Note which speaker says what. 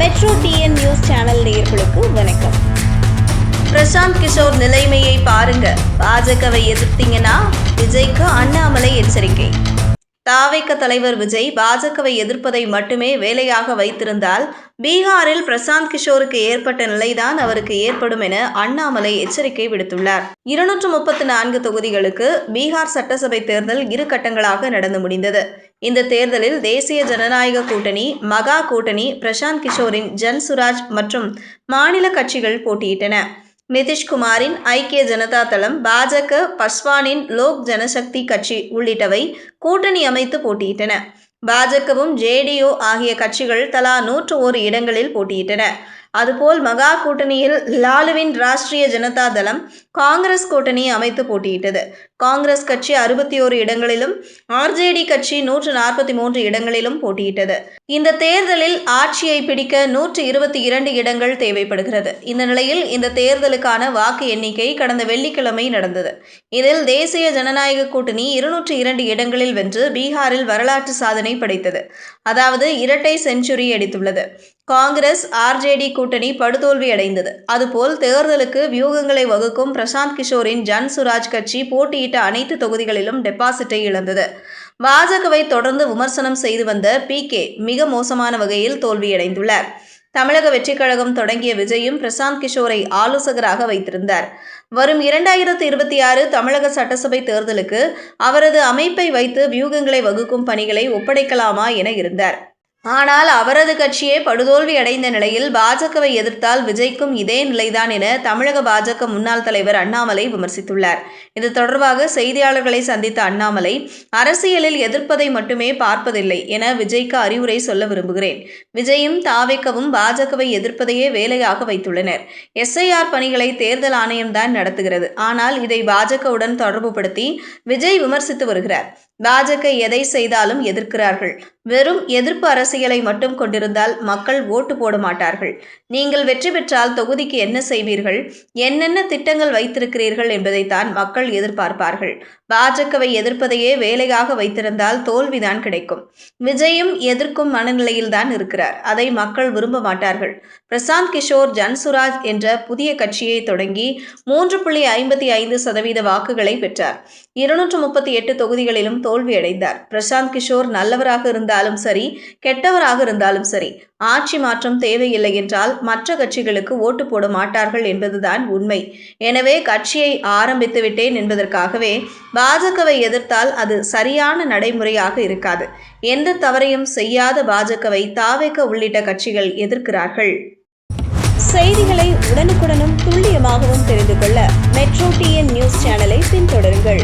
Speaker 1: Metro TN news channel நேயர்களுக்கு வணக்கம். பிரசாந்த் கிஷோர் நிலைமையை பாருங்க. பாஜகவை எதிர்த்தீங்கன்னா விஜய்க்கு அண்ணாமலை எச்சரிக்கை. தாவைக்க தலைவர் விஜய் பாஜகவை எதிர்ப்பதை மட்டுமே வேலையாக வைத்திருந்தால் பீகாரில் பிரசாந்த் கிஷோருக்கு ஏற்பட்ட நிலைதான் அவருக்கு ஏற்படும் என அண்ணாமலை எச்சரிக்கை விடுத்துள்ளார். இருநூற்று முப்பத்து நான்கு தொகுதிகளுக்கு பீகார் சட்டசபை தேர்தல் இரு கட்டங்களாக நடந்து முடிந்தது. இந்த தேர்தலில் தேசிய ஜனநாயக கூட்டணி மகா கூட்டணி பிரசாந்த் கிஷோரின் ஜன் சுராஜ் மற்றும் மாநில கட்சிகள் போட்டியிட்டன. நிதிஷ்குமாரின் ஐக்கிய ஜனதா தளம் பாஜக பஸ்வானின் லோக் ஜனசக்தி கட்சி உள்ளிட்டவை கூட்டணி அமைத்து போட்டியிட்டன. பாஜகவும் ஜேடியு ஆகிய கட்சிகள் தலா நூற்று ஓரு இடங்களில் போட்டியிட்டன. அதுபோல் மகா கூட்டணியில் லாலுவின் ராஷ்டிரிய ஜனதா தளம் காங்கிரஸ் கூட்டணி அமைத்து போட்டியிட்டது. காங்கிரஸ் கட்சி அறுபத்தி ஓரு இடங்களிலும் ஆர்ஜேடி கட்சி நூற்று நாற்பத்தி மூன்று இடங்களிலும் போட்டியிட்டது. இந்த தேர்தலில் ஆட்சியை பிடிக்க நூற்று இருபத்தி இரண்டு இடங்கள் தேவைப்படுகிறது. இந்த நிலையில் இந்த தேர்தலுக்கான வாக்கு எண்ணிக்கை கடந்த வெள்ளிக்கிழமை நடந்தது. இதில் தேசிய ஜனநாயக கூட்டணி இருநூற்று இரண்டு இடங்களில் வென்று பீகாரில் வரலாற்று சாதனை படைத்தது. அதாவது இரட்டை செஞ்சுரி அடித்துள்ளது. காங்கிரஸ் ஆர்ஜேடி கூட்டணி படுதோல்வி அடைந்தது அதுபோல் தேர்தலுக்கு வியூகங்களை வகுக்கும் பிரசாந்த் கிஷோரின் ஜன் சுராஜ் கட்சி போட்டியிட்ட அனைத்து தொகுதிகளிலும் டெபாசிட்டை இழந்தது. பாஜகவை தொடர்ந்து விமர்சனம் செய்து வந்த பி. கே. மிக மோசமான வகையில் தோல்வியடைந்துள்ளார். தமிழக வெற்றிக் கழகம் தொடங்கிய விஜயும் பிரசாந்த் கிஷோரை ஆலோசகராக வைத்திருந்தார். வரும் இரண்டாயிரத்து இருபத்தி ஆறு தமிழக சட்டசபை தேர்தலுக்கு அவரது அமைப்பை வைத்து வியூகங்களை வகுக்கும் பணிகளை ஒப்படைக்கலாமா என இருந்தார். ஆனால் அவரது கட்சியே படுதோல்வி அடைந்த நிலையில் பாஜகவை எதிர்த்தால் விஜய்க்கும் இதே நிலைதான் என தமிழக பாஜக முன்னாள் தலைவர் அண்ணாமலை விமர்சித்துள்ளார். இது தொடர்பாக செய்தியாளர்களை சந்தித்த அண்ணாமலை அரசியலில் எதிர்ப்பதை மட்டுமே பார்ப்பதில்லை என விஜய்க்கு அறிவுரை சொல்ல விரும்புகிறேன். விஜயும் தாவேக்கவும் பாஜகவை எதிர்ப்பதையே வேலையாக வைத்துள்ளனர். எஸ்ஐஆர் பணிகளை தேர்தல் ஆணையம்தான் நடத்துகிறது. ஆனால் இதை பாஜகவுடன் தொடர்புபடுத்தி விஜய் விமர்சித்து வருகிறார். பாஜக எதை செய்தாலும் எதிர்க்கிறார்கள். வெறும் எதிர்ப்பு அரசியலை மட்டும் கொண்டிருந்தால் மக்கள் ஓட்டு போட மாட்டார்கள். நீங்கள் வெற்றி பெற்றால் தொகுதிக்கு என்ன செய்வீர்கள்? என்னென்ன திட்டங்கள் வைத்திருக்கிறீர்கள் என்பதைத்தான் மக்கள் எதிர்பார்ப்பார்கள். பாஜகவை எதிர்ப்பதையே வேலையாக வைத்திருந்தால் தோல்விதான் கிடைக்கும். விஜயும் எதிர்க்கும் மனநிலையில்தான் இருக்கிறார். அதை மக்கள் விரும்ப மாட்டார்கள். பிரசாந்த் கிஷோர் ஜன்சுராஜ் என்ற புதிய கட்சியை தொடங்கி மூன்று புள்ளி ஐம்பத்தி ஐந்து சதவீத வாக்குகளை பெற்றார். இருநூற்று முப்பத்தி எட்டு தொகுதிகளிலும் தோல்வியடைந்தார். பிரசாந்த் கிஷோர் நல்லவராக இருந்தாலும் சரி கெட்டவராக இருந்தாலும் சரி ஆட்சி மாற்றம் தேவையில்லை என்றால் மற்ற கட்சிகளுக்கு ஓட்டு போட மாட்டார்கள் என்பதுதான் உண்மை. எனவே கட்சியை ஆரம்பித்து விட்டேன் என்பதற்காகவே பாஜகவை எதிர்த்தால் அது சரியான நடைமுறையாக இருக்காது. எந்த தவறையும் செய்யாத பாஜகவை தாவேக்க உள்ளிட்ட கட்சிகள் எதிர்க்கிறார்கள். செய்திகளை உடனுக்குடனும் துல்லியமாகவும் தெரிந்து கொள்ள மெட்ரோ டிஎன் நியூஸ் சேனலை பின்தொடருங்கள்.